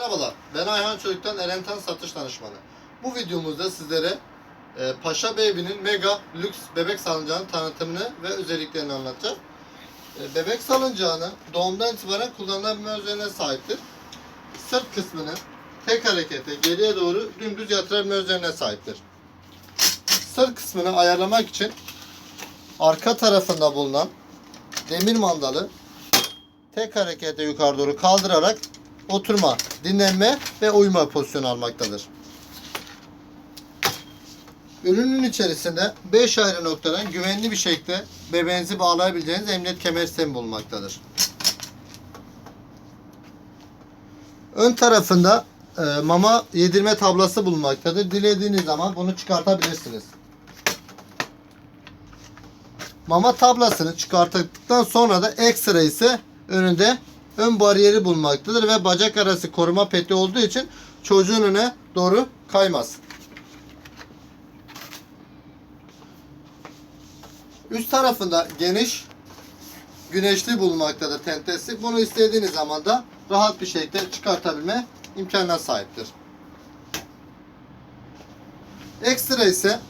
Merhabalar, ben Ayhan Çocuk'tan Erentan Satış Danışmanı. Bu videomuzda sizlere e, Paşa Baby'nin mega lüks bebek salıncağının tanıtımını ve özelliklerini anlatacağım. E, bebek salıncağını doğumdan itibaren kullanılabilme özelliğine sahiptir. Sırt kısmını tek harekete geriye doğru dümdüz yatırabilme özelliğine sahiptir. Sırt kısmını ayarlamak için arka tarafında bulunan demir mandalı tek harekete yukarı doğru kaldırarak oturma, dinlenme ve uyuma pozisyonu almaktadır. Ürünün içerisinde 5 ayrı noktadan güvenli bir şekilde bebeğinizi bağlayabileceğiniz emniyet kemer sistemi bulunmaktadır. Ön tarafında e, mama yedirme tablası bulunmaktadır. Dilediğiniz zaman bunu çıkartabilirsiniz. Mama tablasını çıkarttıktan sonra da ekstra ise önünde ön bariyeri bulunmaktadır ve bacak arası koruma peti olduğu için çocuğun öne doğru kaymaz. Üst tarafında geniş güneşli bulunmaktadır tentesi. Bunu istediğiniz zaman da rahat bir şekilde çıkartabilme imkanına sahiptir. Ekstra ise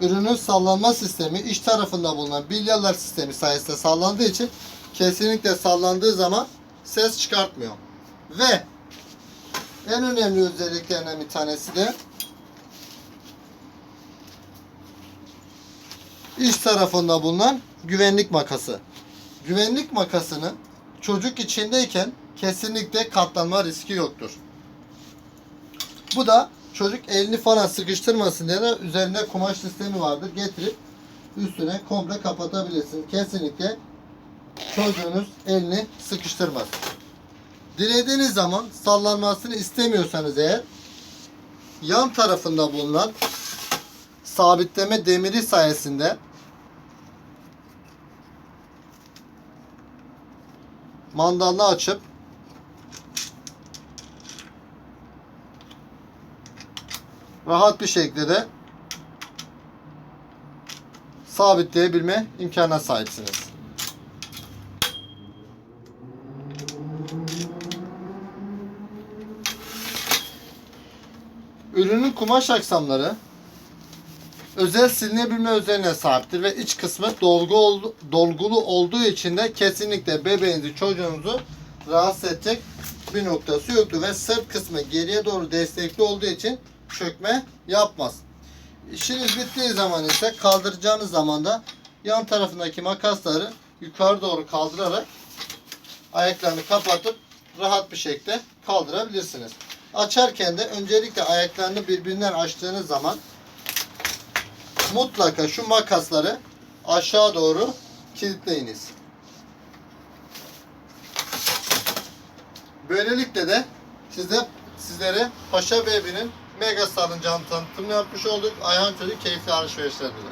ürünün sallanma sistemi iç tarafında bulunan bilyalar sistemi sayesinde sallandığı için kesinlikle sallandığı zaman ses çıkartmıyor. Ve en önemli özelliklerinden bir tanesi de iç tarafında bulunan güvenlik makası. Güvenlik makasını çocuk içindeyken kesinlikle katlanma riski yoktur. Bu da çocuk elini falan sıkıştırmasın diye de üzerinde kumaş sistemi vardır. Getirip üstüne komple kapatabilirsin. Kesinlikle çocuğunuz elini sıkıştırmaz. Dilediğiniz zaman sallanmasını istemiyorsanız eğer yan tarafında bulunan sabitleme demiri sayesinde mandalını açıp rahat bir şekilde de sabitleyebilme imkanına sahipsiniz. Ürünün kumaş aksamları özel silinebilme özelliğine sahiptir ve iç kısmı dolgu oldu, dolgulu olduğu için de kesinlikle bebeğinizi çocuğunuzu rahatsız edecek bir noktası yoktur ve sırt kısmı geriye doğru destekli olduğu için çökme yapmaz. İşiniz bittiği zaman ise kaldıracağınız zaman da yan tarafındaki makasları yukarı doğru kaldırarak ayaklarını kapatıp rahat bir şekilde kaldırabilirsiniz. Açarken de öncelikle ayaklarını birbirinden açtığınız zaman mutlaka şu makasları aşağı doğru kilitleyiniz. Böylelikle de size sizlere Paşa Baby'nin mega salıncağını tanıtımını yapmış olduk. Ayhan Çocuk keyifli alışverişler.